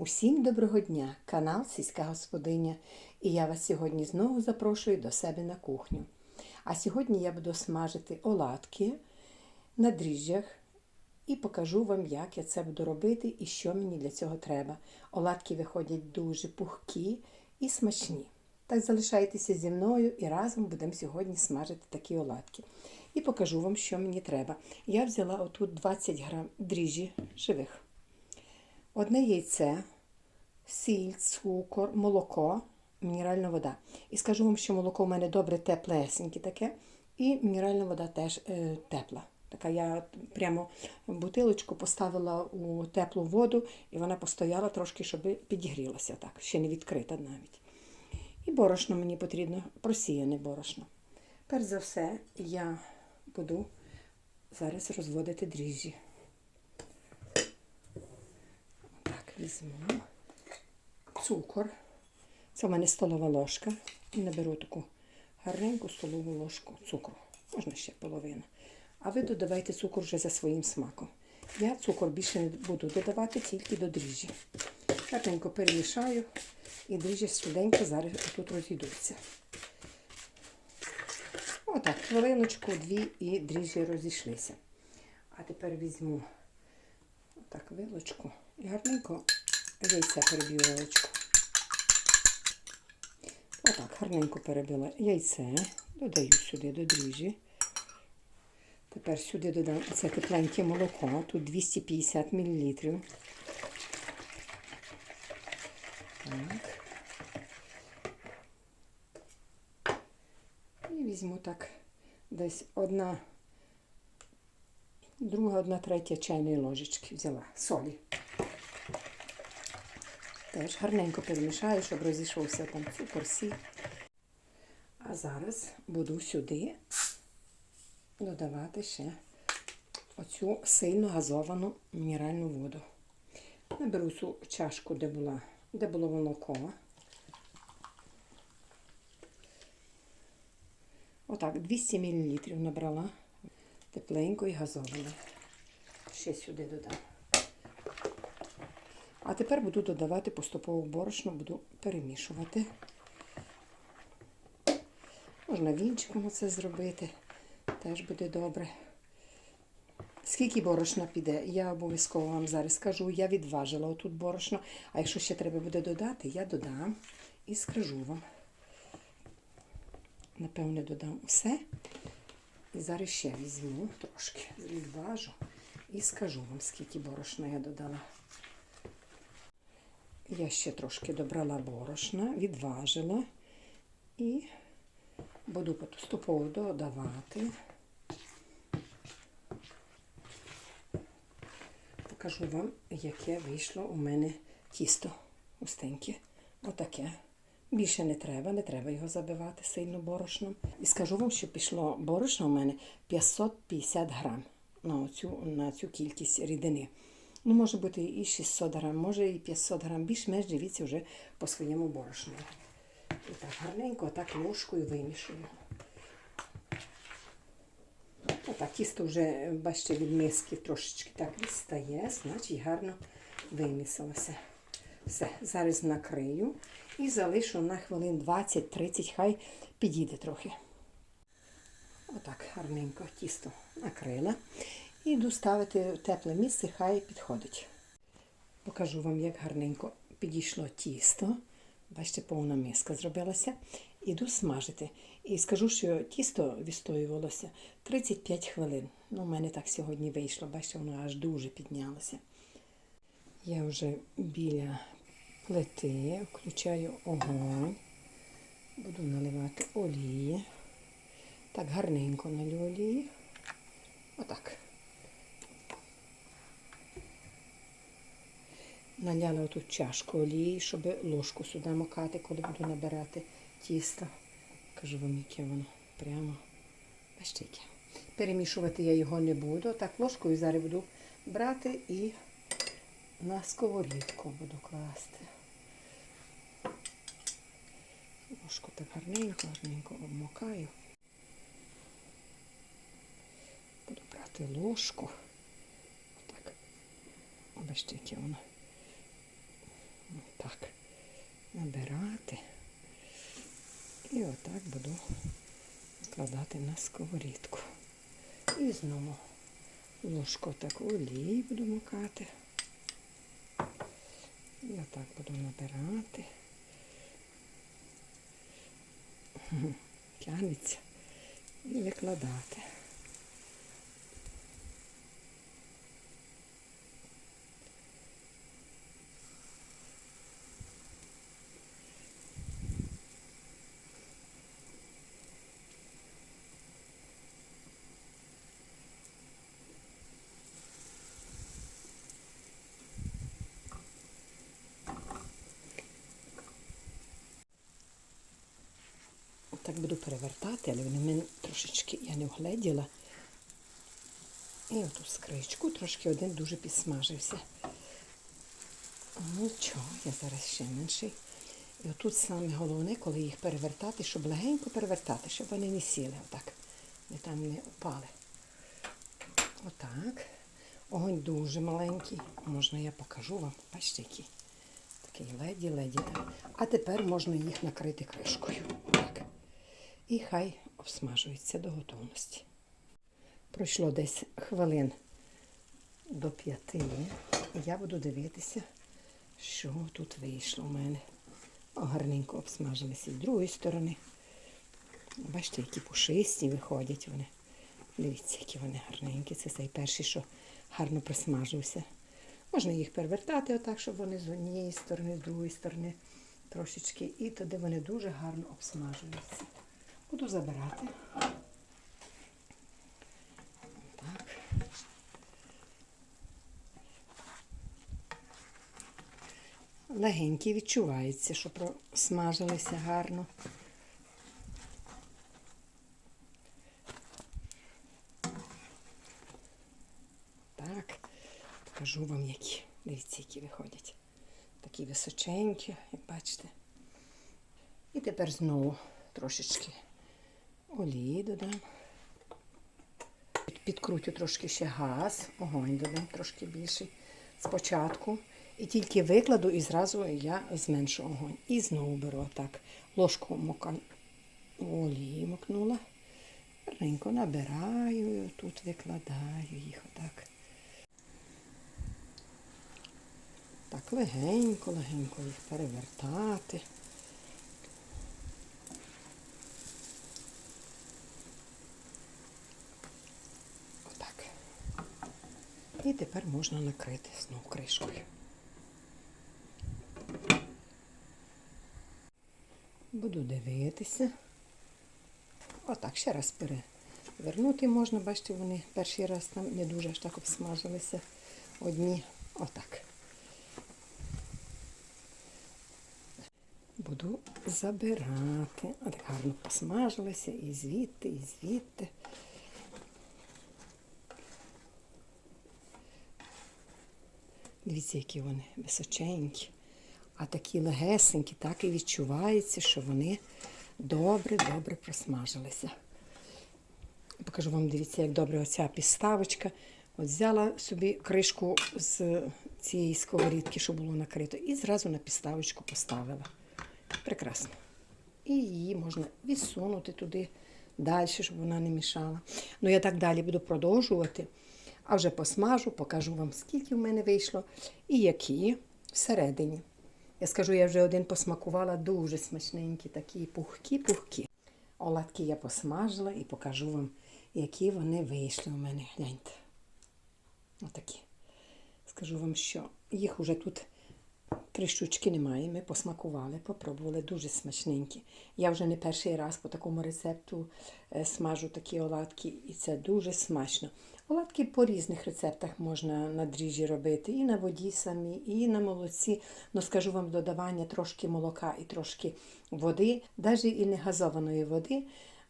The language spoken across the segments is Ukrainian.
Усім доброго дня! Канал Сільська Господиня. І я вас сьогодні знову запрошую до себе на кухню. А сьогодні я буду смажити оладки на дріжджах і покажу вам, як я це буду робити і що мені для цього треба. Оладки виходять дуже пухкі і смачні. Так залишайтеся зі мною і разом будемо сьогодні смажити такі оладки. І покажу вам, що мені треба. Я взяла отут 20 грам дріжджі живих одне яйце, сіль, цукор, молоко, мінеральна вода. І скажу вам, що молоко в мене добре теплесеньке таке, і мінеральна вода теж е, тепла. Така я прямо бутилочку поставила у теплу воду, і вона постояла трошки, щоб підігрілася так, ще не відкрита навіть. І борошно мені потрібно, просіяне борошно. Перш за все, я буду зараз розводити дріжджі. Так, візьму цукор. Це в мене столова ложка. І наберу таку гарненьку столову ложку цукру. Можна ще половину. А ви додавайте цукор вже за своїм смаком. Я цукор більше не буду додавати тільки до дріжджі. Гарненько перемішаю і дріжджі швиденько зараз тут розійдуться. Отак, хвилиночку, дві і дріжджі розійшлися. А тепер візьму отак вилочку гарненько яйця переб'ю вилочку. Отак, гарненько перебила яйце, додаю сюди до дріжджі. Тепер сюди додам це тепленьке молоко, тут 250 мл. Так. І візьму так десь одна, друга, одна третя чайної ложечки взяла солі. Теж гарненько перемішаю, щоб розійшовся там цукор, сіль. А зараз буду сюди додавати ще оцю сильно газовану мінеральну воду. Наберу цю чашку, де, була, де було молоко. Отак, 200 мл набрала тепленької газованої. Ще сюди додам. А тепер буду додавати поступово борошно, буду перемішувати. Можна вінчиком це зробити, теж буде добре. Скільки борошна піде, я обов'язково вам зараз скажу. Я відважила отут борошно, а якщо ще треба буде додати, я додам і скажу вам. Напевне, додам все. І зараз ще візьму трошки, відважу і скажу вам, скільки борошна я додала. Я ще трошки добрала борошна, відважила і буду поступово додавати. Покажу вам, яке вийшло у мене тісто густеньке. Отаке. Більше не треба, не треба його забивати сильно борошном. І скажу вам, що пішло борошно у мене 550 грам на цю, на цю кількість рідини. Ну, може бути і 600 грам, може і 500 грам. Більш-менш дивіться вже по своєму борошну. І так гарненько, так ложкою вимішую. Отак, тісто вже, бачите, від миски трошечки так відстає, значить гарно вимісилося. Все, зараз накрию і залишу на хвилин 20-30, хай підійде трохи. Отак гарненько тісто накрила. І йду ставити тепле місце, хай підходить. Покажу вам, як гарненько підійшло тісто. Бачите, повна миска зробилася. Іду смажити. І скажу, що тісто відстоювалося 35 хвилин. Ну, У мене так сьогодні вийшло, бачите, воно аж дуже піднялося. Я вже біля плити, включаю огонь, буду наливати олії. Так гарненько налю олії. Отак. Наляла оту чашку олії, щоб ложку сюди макати, коли буду набирати тісто. Кажу вам, яке воно прямо бачите яке. Перемішувати я його не буду. Так, ложкою зараз буду брати і на сковорідку буду класти. Ложку так гарненько, гарненько обмокаю. Буду брати ложку. Отак. Бачите, яке воно. Набирати. І отак буду складати на сковорідку. І знову ложку таку олії буду мукати. І отак буду набирати. Мгм. Тягнеться. І викладати. Так буду перевертати, але вони мене трошечки я не вгледіла. І оту скричку трошки один дуже підсмажився. Ну чого, я зараз ще менший. І отут саме головне, коли їх перевертати, щоб легенько перевертати, щоб вони не сіли отак, не там не упали. Отак. Огонь дуже маленький. Можна я покажу вам. Бачите, який. Такий леді-леді. А тепер можна їх накрити кришкою. Так. І хай обсмажуються до готовності. Пройшло десь хвилин до п'яти. І я буду дивитися, що тут вийшло у мене. Гарненько обсмажилися з другої сторони. Бачите, які пушисті виходять вони. Дивіться, які вони гарненькі. Це цей перший, що гарно присмажився. Можна їх перевертати отак, щоб вони з однієї сторони, з другої сторони трошечки. І тоді вони дуже гарно обсмажуються. Буду забирати. Так. Легенькі відчувається, що просмажилися гарно. Так, покажу вам які. Дивіться, які виходять. Такі височенькі, як бачите. І тепер знову трошечки олії додам. Підкрутю трошки ще газ, огонь додам трошки більший спочатку. І тільки викладу і зразу я зменшу огонь. І знову беру отак. Ложку мока олії мокнула. Гарненько набираю тут викладаю їх отак. Так, легенько, легенько їх перевертати. Отак. І тепер можна накрити знову кришкою. Буду дивитися. Отак, ще раз перевернути можна, бачите, вони перший раз там не дуже аж так обсмажилися одні. Отак. Буду забирати. Так гарно посмажилися і звідти, і звідти. Дивіться, які вони височенькі. А такі легесенькі, так і відчувається, що вони добре-добре просмажилися. Покажу вам, дивіться, як добре оця підставочка. От взяла собі кришку з цієї сковорідки, що було накрито, і зразу на підставочку поставила. Прекрасно. І її можна відсунути туди далі, щоб вона не мішала. Ну, я так далі буду продовжувати. А вже посмажу, покажу вам, скільки в мене вийшло і які всередині. Я скажу, я вже один посмакувала дуже смачненькі, такі пухкі-пухкі. Оладки я посмажила і покажу вам, які вони вийшли у мене. Гляньте. Отакі. Скажу вам, що їх уже тут три штучки немає. Ми посмакували, попробували дуже смачненькі. Я вже не перший раз по такому рецепту е, смажу такі оладки, і це дуже смачно. Оладки по різних рецептах можна на дріжджі робити. І на воді самі, і на молоці. Ну, скажу вам, додавання трошки молока і трошки води, навіть і не газованої води.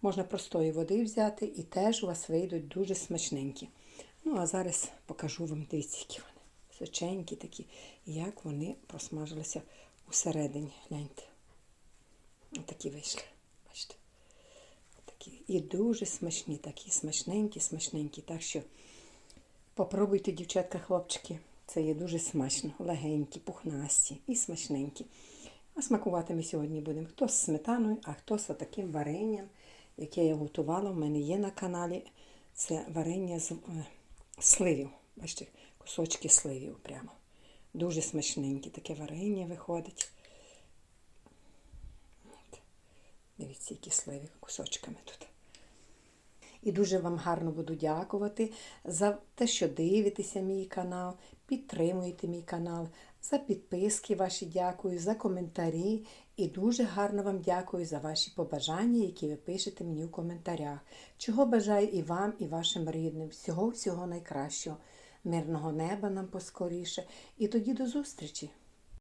Можна простої води взяти, і теж у вас вийдуть дуже смачненькі. Ну, а зараз покажу вам дивіться, які вони. Соченькі такі, як вони просмажилися усередині. Гляньте. Отакі вийшли. Бачите? Такі. І дуже смачні, такі смачненькі, смачненькі. Так що попробуйте, дівчатка, хлопчики. Це є дуже смачно, легенькі, пухнасті і смачненькі. А смакувати ми сьогодні будемо хто з сметаною, а хто з таким варенням, яке я готувала. У мене є на каналі. Це варення з е, сливів. Бачите, кусочки сливів прямо. Дуже смачненьке таке варення виходить. От. Дивіться, які сливи кусочками тут. І дуже вам гарно буду дякувати за те, що дивитеся мій канал, підтримуєте мій канал, за підписки ваші дякую, за коментарі. І дуже гарно вам дякую за ваші побажання, які ви пишете мені у коментарях. Чого бажаю і вам, і вашим рідним. Всього-всього найкращого. Мирного неба нам поскоріше. І тоді до зустрічі!